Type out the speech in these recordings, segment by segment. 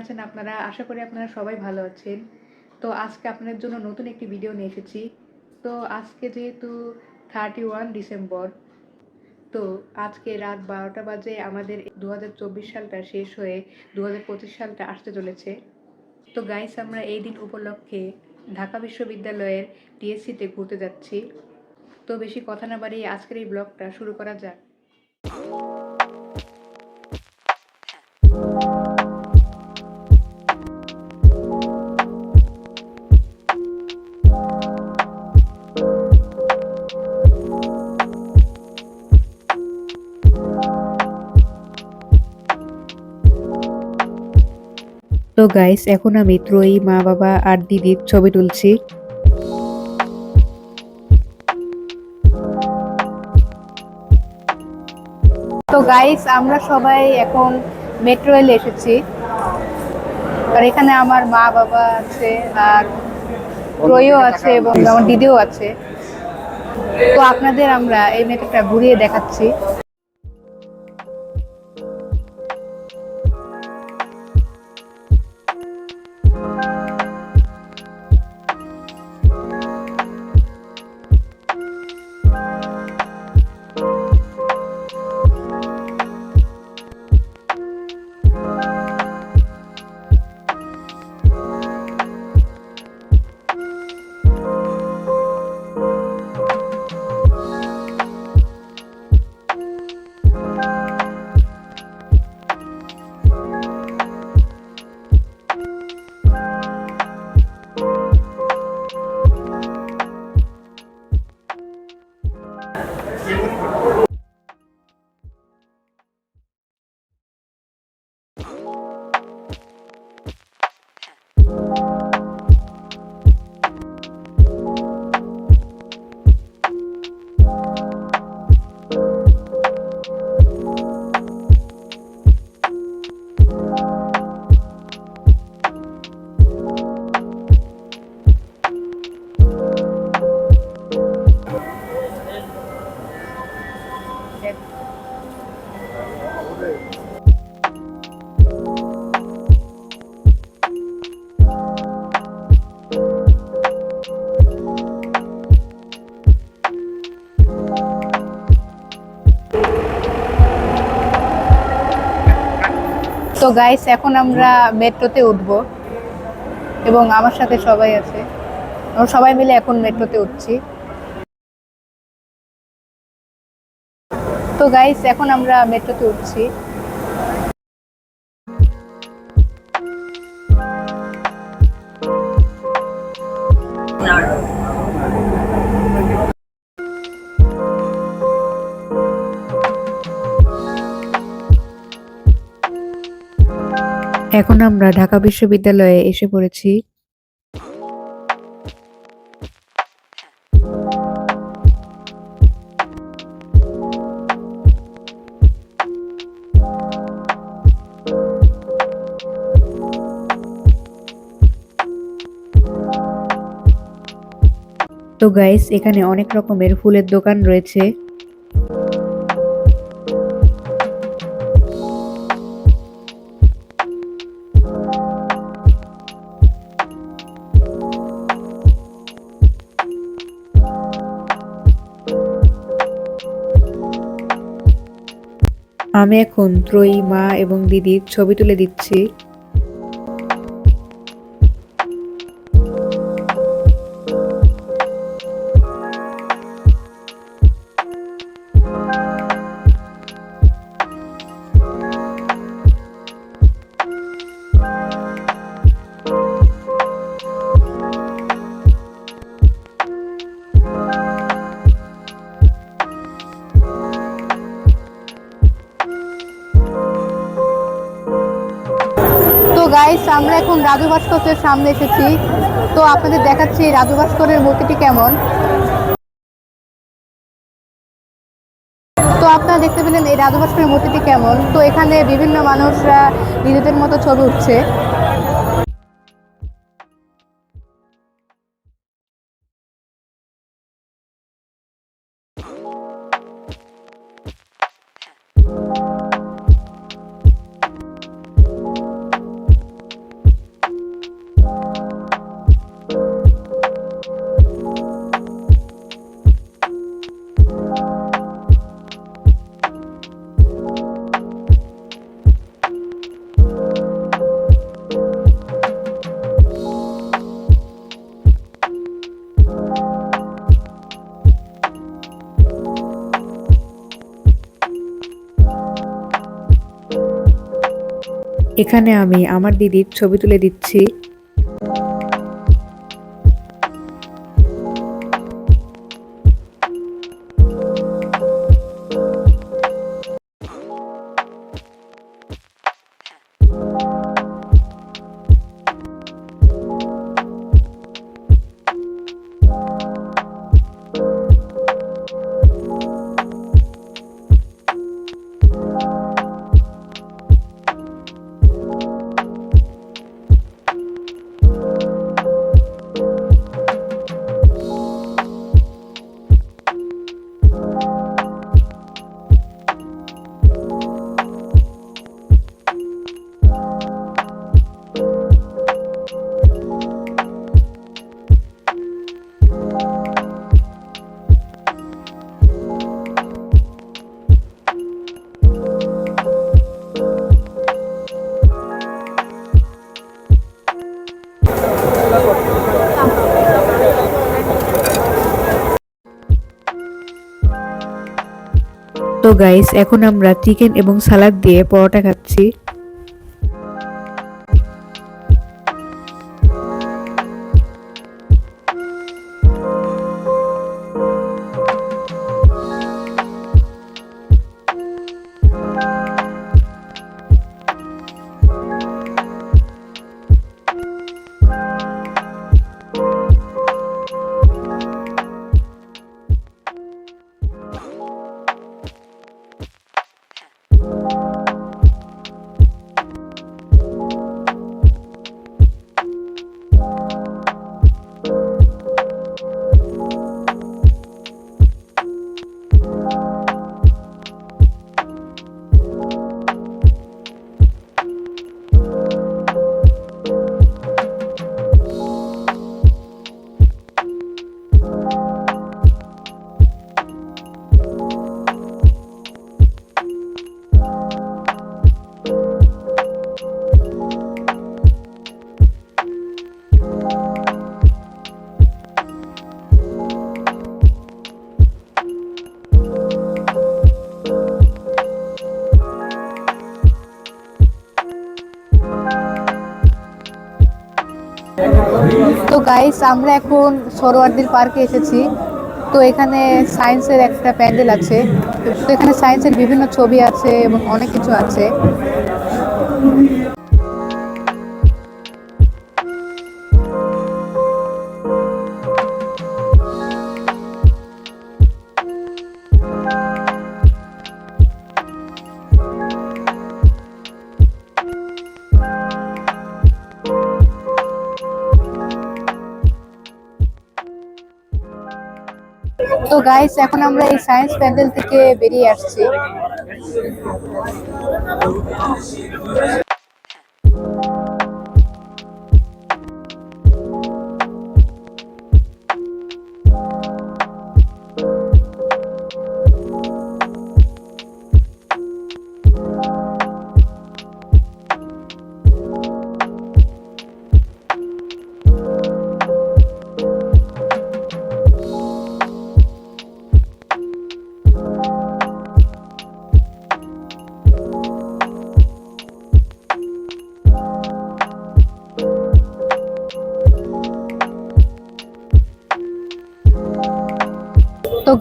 আছেন আপনারা? আশা করি আপনারা সবাই ভালো আছেন। তো আজকে আপনাদের জন্য নতুন একটি ভিডিও নিয়ে এসেছি। তো আজকে যেহেতু থার্টি ওয়ান ডিসেম্বর তো আজকে রাত বারোটা বাজে আমাদের দু হাজার চব্বিশ সালটা শেষ হয়ে দু হাজার পঁচিশ সালটা আসতে চলেছে। তো গাইস আমরা এই দিন উপলক্ষে ঢাকা বিশ্ববিদ্যালয়ের টিএসসিতে ঘুরতে যাচ্ছি। তো বেশি কথা না বাড়িয়ে আজকের এই ব্লগটা শুরু করা যাক। তো গাইস এখন আমি ত্রয়ী, মা, বাবা আর দিদির ছবি তুলছি। তো গাইস আমরা সবাই এখন মেট্রো রেলে এসেছি। আর এখানে আমার মা, বাবা আছে, আর ত্রয়ীও আছে এবং আমার দিদিও আছে। তো আপনাদের আমরা এই মেট্রোটা ঘুরিয়ে দেখাচ্ছি। তো গাইস এখন আমরা মেট্রোতে উঠব। এবং আমার সাথে সবাই আছে। আমরা সবাই মিলে এখন মেট্রোতে উঠছি। তো গাইস এখন আমরা মেট্রোতে উঠছি। এখন আমরা ঢাকা বিশ্ববিদ্যালয়ে এসে পড়েছি। তো গাইস এখানে অনেক রকমের ফুলের দোকান রয়েছে। আমি এখন ত্রয়ী মা এবং দিদির ছবি তুলে দিচ্ছি। রাজু ভাস্করের সামনে এসেছি। তো আপনাদের দেখাচ্ছি রাজু ভাস্করের মূর্তিটি কেমন। তো আপনারা দেখতে পেলেন এই রাজু ভাস্করের মূর্তিটি কেমন। তো এখানে বিভিন্ন মানুষরা নিজেদের মতো ছবি উঠছে। এখানে আমি আমার দিদির ছবি তুলে দিচ্ছি। তো গাইস এখন আমরা চিকেন এবং সালাদ দিয়ে পরোটা খাচ্ছি। গাইস আমরা এখন সরোয়ারদির পার্কে এসেছি। তো এখানে সায়েন্সের একটা প্যান্ডেল আছে। তো এখানে সায়েন্সের বিভিন্ন ছবি আছে এবং অনেক কিছু আছে। তো গাইস এখন আমরা এই সায়েন্স প্যান্ডেল থেকে বেরিয়ে আসছি।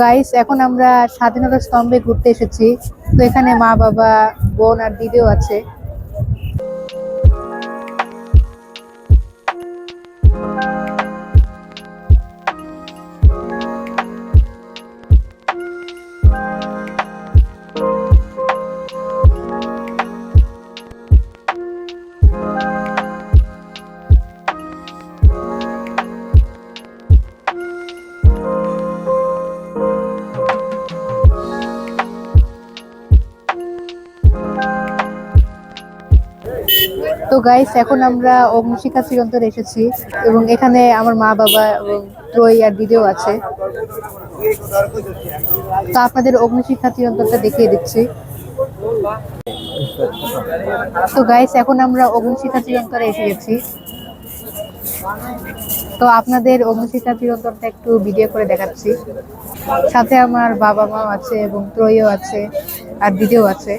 গাইস এখন আমরা স্বাধীনতা স্তম্ভে ঘুরতে এসেছি। তো এখানে মা, বাবা, বোন আর দিদিও আছে। তো গাইস এখন আমরা অগ্নিশিখা চিরন্তরে এসেছি এবং এখানে আমার মা, বাবা এবং ত্রয়ী আর দিদিও আছে। তো আপনাদের অগ্নিশিখা চিরন্তরটা দেখিয়ে দিচ্ছি। তো গাইস এখন আমরা অগ্নিশিখা চিরন্তরে এসে গেছি। তো আপনাদের অগ্নিশিখা চিরন্তরটা একটু ভিডিও করে দেখাচ্ছি। সাথে আমার বাবা মাও আছে এবং ত্রয়ীও আছে আর দিদিও আছে।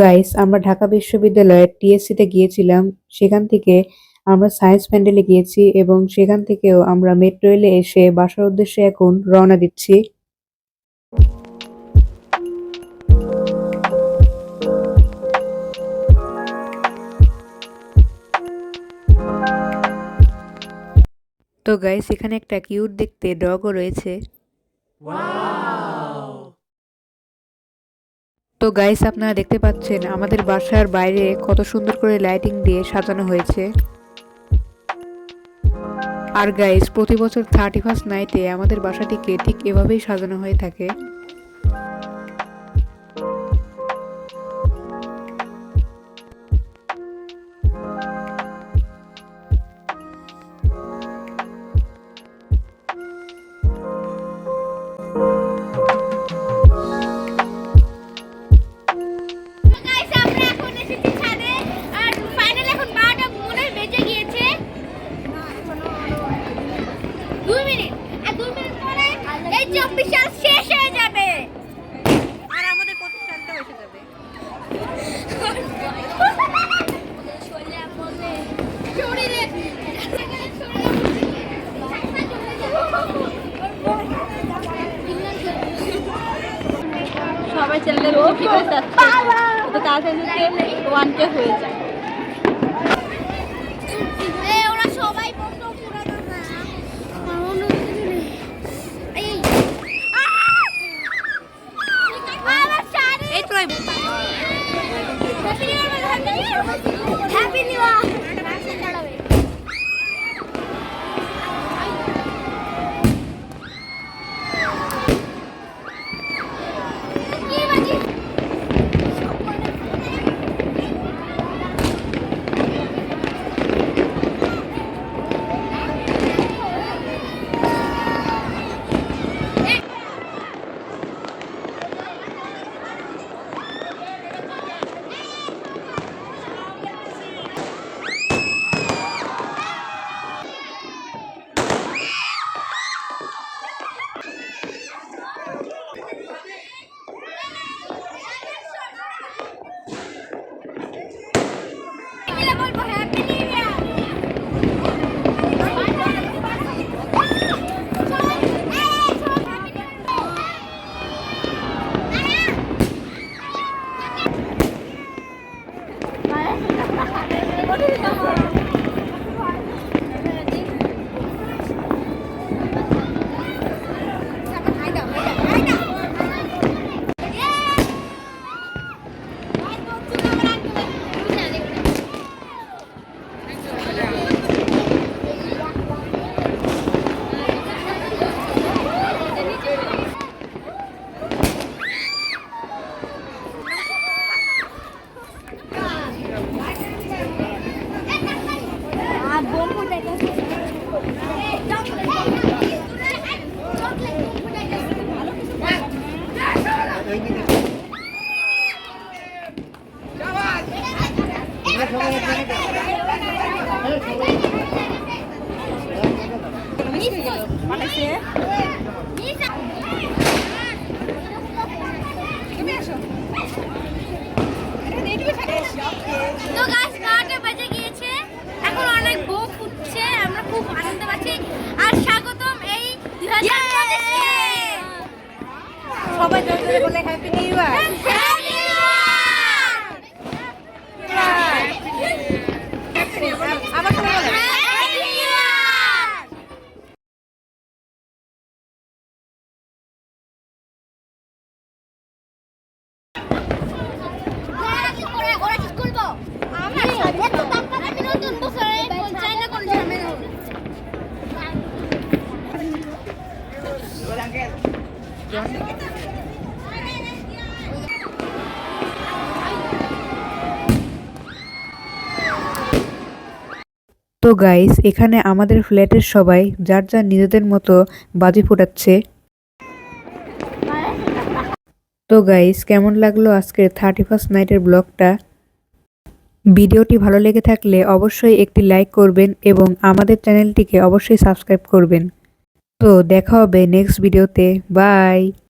গাইস, আমরা ঢাকা বিশ্ববিদ্যালয়ের টিএসসিতে গিয়েছিলাম। সেখান থেকে আমরা সায়েন্স প্যান্ডেলে গিয়েছি এবং সেখান থেকেও আমরা মেট্রো রেলে এসে বাসার উদ্দেশ্যে এখন রওনা দিচ্ছি। তো গাইস, এখানে একটা কিউট দেখতে ডগও রয়েছে। তো গাইস আপনারা দেখতে পাচ্ছেন আমাদের বাসার বাইরে কত সুন্দর করে লাইটিং দিয়ে সাজানো হয়েছে। আর গাইস প্রতি বছর থার্টি ফার্স্ট নাইটে আমাদের বাসাটিকে ঠিক এভাবেই সাজানো হয়ে থাকে। সবাই চ্যানেলের বেশি করে যাচ্ছে তো তাড়াতাড়ি ওয়ান কে হয়ে যায়। সবাই জোরে জোরে বলে হ্যাপি নিউ ইয়ার তো গাইস এখানে আমাদের ফ্ল্যাটের সবাই, যার যার নিজেদের মতো বাজি ফোটাচ্ছে। তো গাইস কেমন লাগল আজকের থার্টি ফার্স্ট নাইটের ব্লগটা? ভিডিওটি ভালো লেগে থাকলে অবশ্যই একটি লাইক করবেন এবং আমাদের চ্যানেলটিকে অবশ্যই সাবস্ক্রাইব করবেন। তো দেখা হবে নেক্সট ভিডিওতে বাই